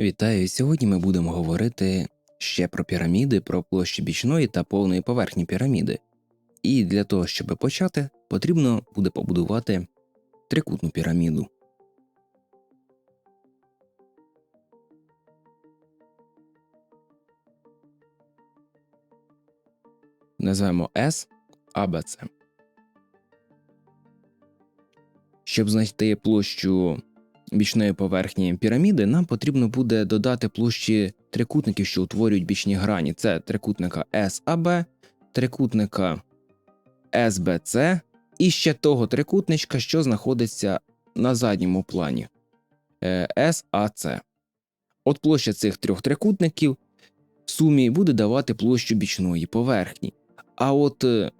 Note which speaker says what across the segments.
Speaker 1: Вітаю! Сьогодні ми будемо говорити ще про піраміди, про площі бічної та повної поверхні піраміди. І для того, щоб почати, потрібно буде побудувати трикутну піраміду. Назвемо S ABC. Щоб знайти площу бічної поверхні піраміди, нам потрібно буде додати площі трикутників, що утворюють бічні грані. Це трикутника SAB, трикутника SBC і ще того трикутничка, що знаходиться на задньому плані е, SAC. От площа цих трьох трикутників в сумі буде давати площу бічної поверхні. А от е,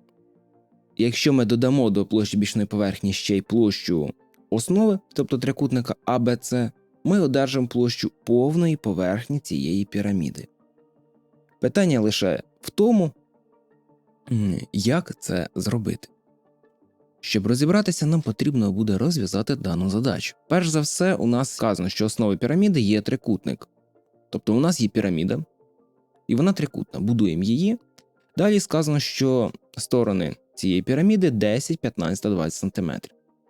Speaker 1: якщо ми додамо до площі бічної поверхні ще й площу основи, тобто трикутника ABC, ми одержимо площу повної поверхні цієї піраміди. Питання лише в тому, як це зробити. Щоб розібратися, нам потрібно буде розв'язати дану задачу. Перш за все, у нас сказано, що основою піраміди є трикутник. Тобто у нас є піраміда, і вона трикутна. Будуємо її. Далі сказано, що сторони цієї піраміди 10, 15 та 20 см.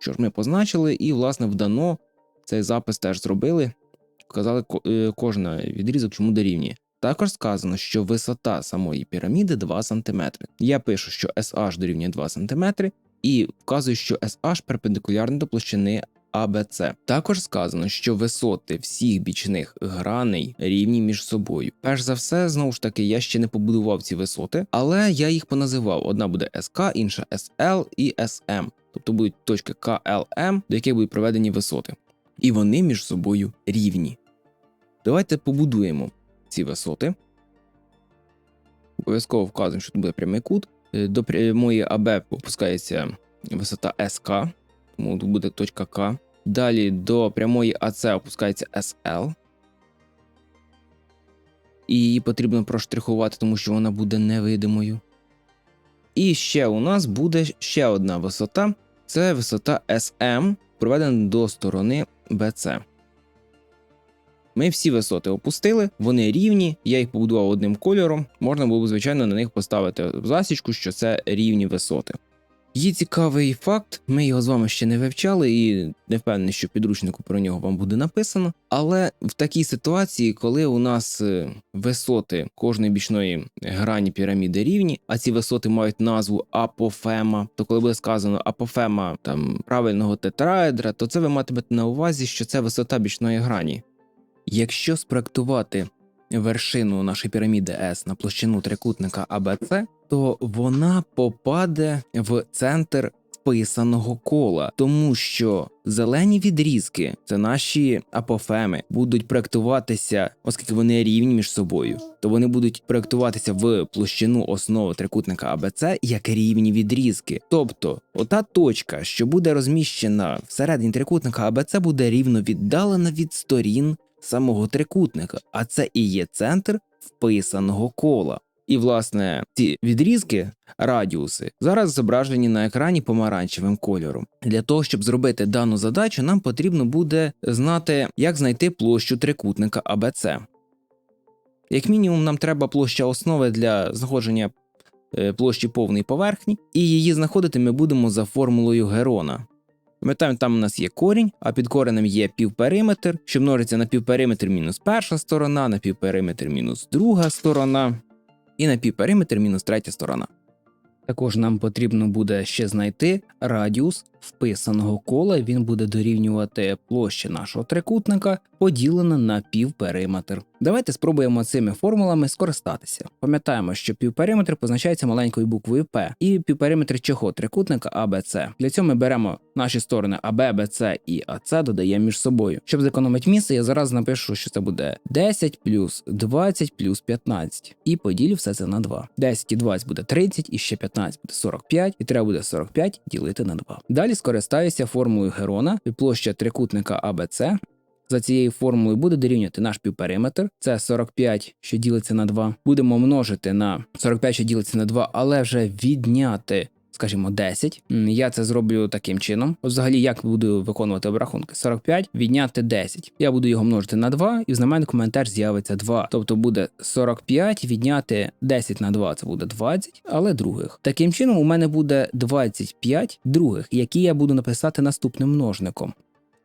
Speaker 1: Що ж ми позначили, і, власне, вдано цей запис теж зробили, вказали е, кожен відрізок, чому дорівнює. Також сказано, що висота самої піраміди 2 см. Я пишу, що SH дорівнює 2 см, і вказую, що SH перпендикулярно до площини ABC. Також сказано, що висоти всіх бічних граней рівні між собою. Перш за все, знову ж таки, я ще не побудував ці висоти, але я їх поназивав. Одна буде SK, інша SL і SM. Тобто будуть точки KLM, до яких будуть проведені висоти. І вони між собою рівні. Давайте побудуємо ці висоти. Обов'язково вказуємо, що тут буде прямий кут. Е, До прямої АБ опускається висота СК, тому тут буде точка К. Далі до прямої АЦ опускається SL. І її потрібно проштрихувати, тому що вона буде невидимою. І ще у нас буде ще одна висота це висота SM, проведена до сторони BC. Ми всі висоти опустили, вони рівні, я їх побудував одним кольором. Можна було б, звичайно, на них поставити засічку, що це рівні висоти. Є цікавий факт, ми його з вами ще не вивчали, і не впевнений, що підручнику про нього вам буде написано. Але в такій ситуації, коли у нас е, висоти кожної бічної грані піраміди рівні, а ці висоти мають назву апофема, то коли буде сказано апофема там правильного тетраедра, то це ви матимете на увазі, що це висота бічної грані. Якщо спроектувати вершину нашої піраміди S на площину трикутника ABC, то вона попаде в центр вписаного кола, тому що зелені відрізки, це наші апофеми, будуть проектуватися, оскільки вони рівні між собою, то вони будуть проектуватися в площину основи трикутника ABC як рівні відрізки. Тобто, ота точка, що буде розміщена всередині трикутника ABC, буде рівно віддалена від сторін самого трикутника, а це і є центр вписаного кола. І, власне, ці відрізки, радіуси, зараз зображені на екрані помаранчевим кольором. Для того, щоб зробити дану задачу, нам потрібно буде знати, як знайти площу трикутника ABC. Як мінімум, нам треба площа основи для знаходження е, площі повної поверхні, і її знаходити ми будемо за формулою Герона. Пам'ятаємо, там у нас є корінь, а під коренем є півпериметр, що множиться на півпериметр мінус перша сторона, на півпериметр мінус друга сторона, і на півпериметр мінус третя сторона. Також нам потрібно буде ще знайти радіус вписаного кола. Він буде дорівнювати площі нашого трикутника, поділена на півпериметр. Давайте спробуємо цими формулами скористатися. Пам'ятаємо, що півпериметр позначається маленькою буквою P, і півпериметр чого трикутника ABC. Для цього ми беремо наші сторони AB, BC і AC, додаємо між собою. Щоб зекономити місце, я зараз напишу, що це буде 10 плюс 20 плюс 15. І поділю все це на 2. 10 і 20 буде 30, і ще 15 буде 45, і треба буде 45 ділити на 2. Далі скористаюся формулою Герона, і площа трикутника ABC за цією формулою буде дорівнювати наш півпериметр. Це 45, що ділиться на 2. Будемо множити на 45, що ділиться на 2, але вже відняти, скажімо, 10. Я це зроблю таким чином. Взагалі, як буду виконувати обрахунки? 45 відняти 10. Я буду його множити на 2, і в знаменнику мене теж з'явиться 2. Тобто буде 45 відняти 10 на 2, це буде 20, але других. Таким чином, у мене буде 25 других, які я буду написати наступним множником.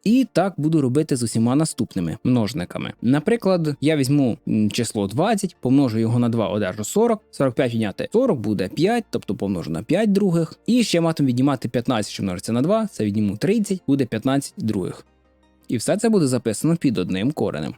Speaker 1: І так буду робити з усіма наступними множниками. Наприклад, я візьму число 20, помножу його на 2, одержу 40, 45 відняти 40 буде 5, тобто помножу на 5 других. І ще матиму віднімати 15, що множиться на 2, це відніму 30, буде 15 других. І все це буде записано під одним коренем.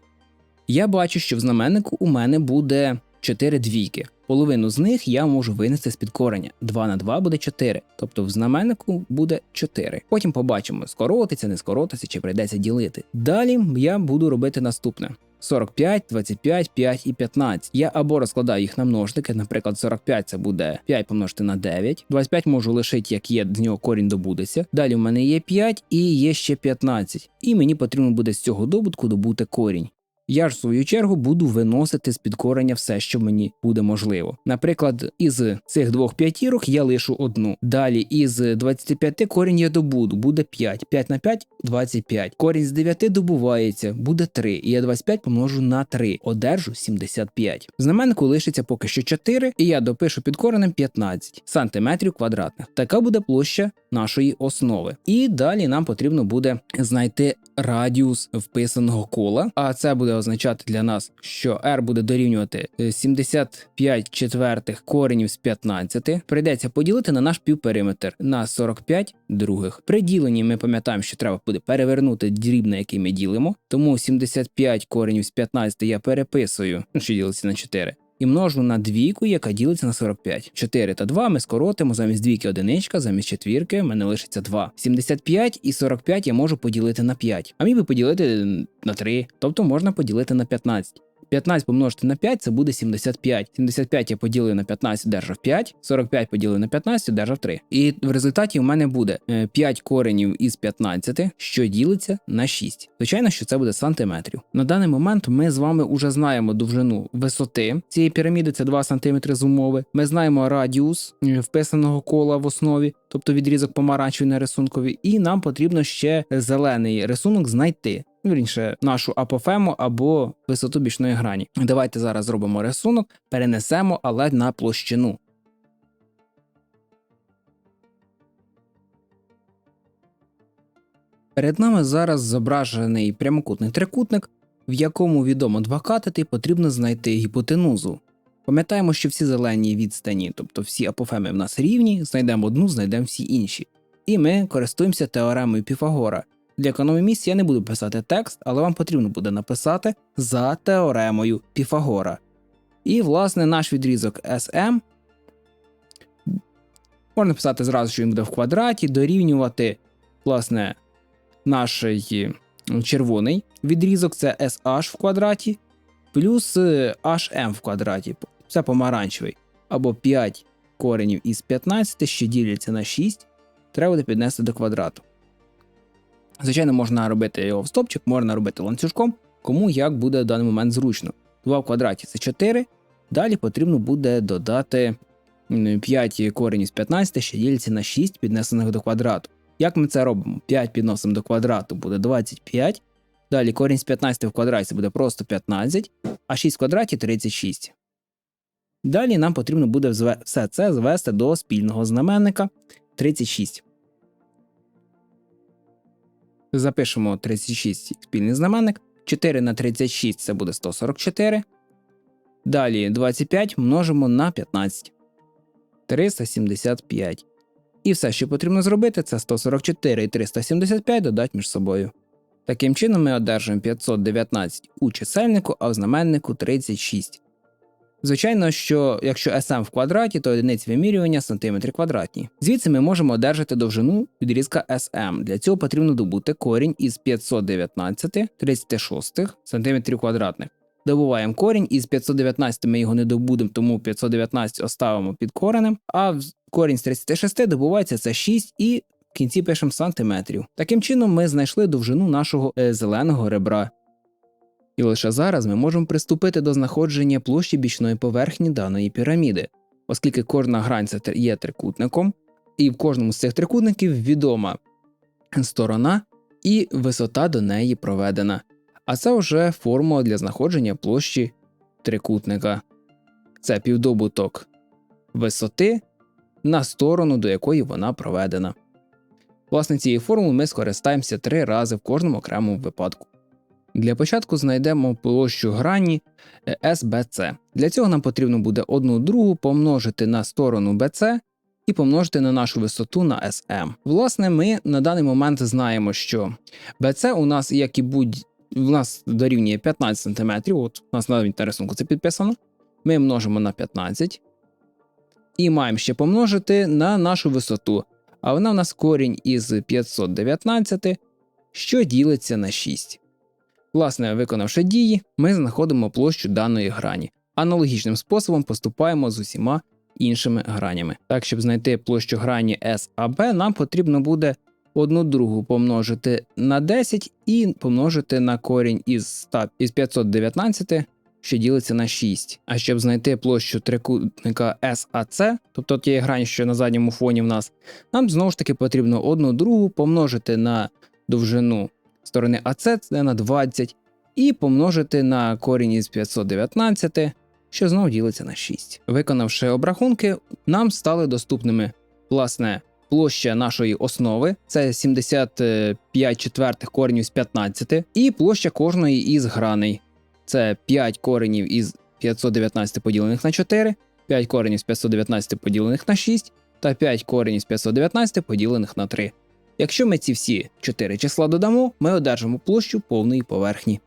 Speaker 1: Я бачу, що в знаменнику у мене буде 4 двійки. Половину з них я можу винести з під кореня. 2 на 2 буде 4, тобто в знаменнику буде 4. Потім побачимо, скоротиться, не скоротиться чи прийдеться ділити. Далі я буду робити наступне. 45, 25, 5 і 15. Я або розкладаю їх на множники, наприклад, 45 це буде 5 помножити на 9, 25 можу лишити, як є, з нього корінь добудеться. Далі в мене є 5 і є ще 15. І мені потрібно буде з цього добутку добути корінь. Я ж в свою чергу буду виносити з під кореня все, що мені буде можливо. Наприклад, із цих двох п'ятірок я лишу одну. Далі із 25 корінь я добуду, буде 5. 5 на 5 25. Корінь з 9 добувається, буде 3. І я 25 помножу на 3, одержу 75. В знаменнику лишиться поки що 4, і я допишу під коренем 15 сантиметрів квадратних. Така буде площа нашої основи. І далі нам потрібно буде знайти радіус вписаного кола, а це буде означати для нас, що r буде дорівнювати е, 75 четвертих коренів з 15. Прийдеться поділити на наш півпериметр на 45 других. При діленні ми пам'ятаємо, що треба буде перевернути дріб, на який ми ділимо. Тому 75 коренів з 15 я переписую, що ділиться на 4. І множу на двійку, яка ділиться на 45. 4 та 2 ми скоротимо замість двійки одиничка, замість четвірки мене лишиться 2. 75 і 45 я можу поділити на 5. А міг би поділити на 3, тобто можна поділити на 15. 15 помножити на 5 це буде 75. 75 я поділив на 15, держав 5, 45 поділив на 15, держав 3. І в результаті у мене буде е, 5 коренів із 15, що ділиться на 6. Звичайно, що це буде сантиметрів. На даний момент ми з вами вже знаємо довжину висоти цієї піраміди, це 2 см з умови. Ми знаємо радіус е, вписаного кола в основі, тобто відрізок помаранчевий на рисункові, і нам потрібно ще зелений рисунок знайти. Ну, Вірніше, нашу апофему або висоту бічної грані. Давайте зараз зробимо рисунок, перенесемо, але на площину. Перед нами зараз зображений прямокутний трикутник, в якому відомо два катети, потрібно знайти гіпотенузу. Пам'ятаємо, що всі зелені відстані, тобто всі апофеми в нас рівні, знайдемо одну, знайдемо всі інші. І ми користуємося теоремою Піфагора. Для економії місць я не буду писати текст, але вам потрібно буде написати за теоремою Піфагора. І, власне, наш відрізок SM можна писати зразу, що він буде в квадраті, дорівнювати, власне, наш червоний відрізок це SH в квадраті, плюс HM в квадраті. Це помаранчевий. Або 5 коренів із 15, що діляться на 6, треба буде піднести до квадрату. Звичайно, можна робити його в стопчик, можна робити ланцюжком, кому як буде в даний момент зручно. 2 в квадраті це 4. Далі потрібно буде додати 5 коренів з 15, що діляться на 6 піднесених до квадрату. Як ми це робимо? 5 підносимо до квадрату буде 25. Далі корінь з 15 в квадраті буде просто 15, а 6 в квадраті 36. Далі нам потрібно буде все це звести до спільного знаменника 36. Запишемо 36 спільний знаменник. 4 на 36 це буде 144. Далі 25 множимо на 15. 375. І все, що потрібно зробити, це 144 і 375 додати між собою. Таким чином ми одержуємо 519 у чисельнику, а в знаменнику 36. Звичайно, що якщо SM в квадраті, то одиниці вимірювання сантиметри квадратні. Звідси ми можемо одержати довжину відрізка SM. Для цього потрібно добути корінь із 519 36 см квадратних. Добуваємо корінь, із 519 ми його не добудемо, тому 519 оставимо під коренем, а корінь з 36 добувається це 6 і в кінці пишемо сантиметрів. Таким чином ми знайшли довжину нашого е, зеленого ребра. І лише зараз ми можемо приступити до знаходження площі бічної поверхні даної піраміди, оскільки кожна грань є трикутником, І в кожному з цих трикутників відома сторона і висота до неї проведена. А це вже формула для знаходження площі трикутника. Це півдобуток висоти на сторону, до якої вона проведена. Власне, цієї формули ми скористаємося три рази в кожному окремому випадку. Для початку знайдемо площу грані е, SBC. Для цього нам потрібно буде одну другу помножити на сторону BC і помножити на нашу висоту на SM. Власне, ми на даний момент знаємо, що BC у нас, як і будь у нас дорівнює 15 см, от у нас навіть на рисунку це підписано. Ми множимо на 15 і маємо ще помножити на нашу висоту. А вона у нас корінь із 519, що ділиться на 6. Власне, виконавши дії, ми знаходимо площу даної грані. Аналогічним способом поступаємо з усіма іншими гранями. Так, щоб знайти площу грані SAB, нам потрібно буде одну другу помножити на 10 і помножити на корінь із 100, із 519, що ділиться на 6. А щоб знайти площу трикутника SAC, тобто тієї грані, що на задньому фоні в нас, нам знову ж таки потрібно одну другу помножити на довжину сторони АС це на 20, і помножити на корінь із 519, що знову ділиться на 6. Виконавши обрахунки, нам стали доступними власне площа нашої основи це 75 четвертих коренів з 15, і площа кожної із граней. Це 5 коренів із 519 поділених на 4, 5 коренів з 519 поділених на 6 та 5 коренів з 519 поділених на 3. Якщо ми ці всі 4 числа додамо, ми одержимо площу повної поверхні.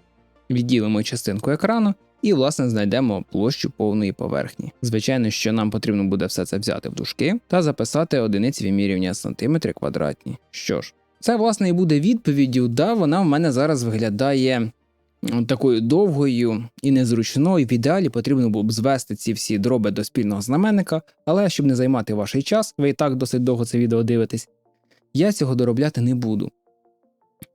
Speaker 1: Відділимо частинку екрану і, власне, знайдемо площу повної поверхні. Звичайно, що нам потрібно буде все це взяти в дужки та записати одиниці вимірювання сантиметри квадратні. Що ж, це, власне, і буде відповіддю, да, вона в мене зараз виглядає такою довгою і незручною. В ідеалі потрібно було б звести ці всі дроби до спільного знаменника, але щоб не займати ваш час, ви і так досить довго це відео дивитесь. Я цього доробляти не буду.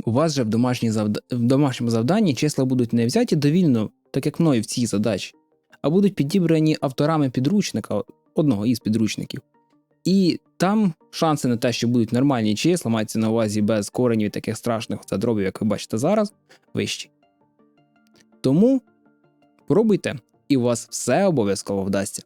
Speaker 1: У вас же в, домашній завда... в домашньому завданні числа будуть не взяті довільно, так як мною в цій задачі, а будуть підібрані авторами підручника, одного із підручників. І там шанси на те, що будуть нормальні числа, мається на увазі без коренів і таких страшних задробів, як ви бачите зараз, вищі. Тому пробуйте, і у вас все обов'язково вдасться.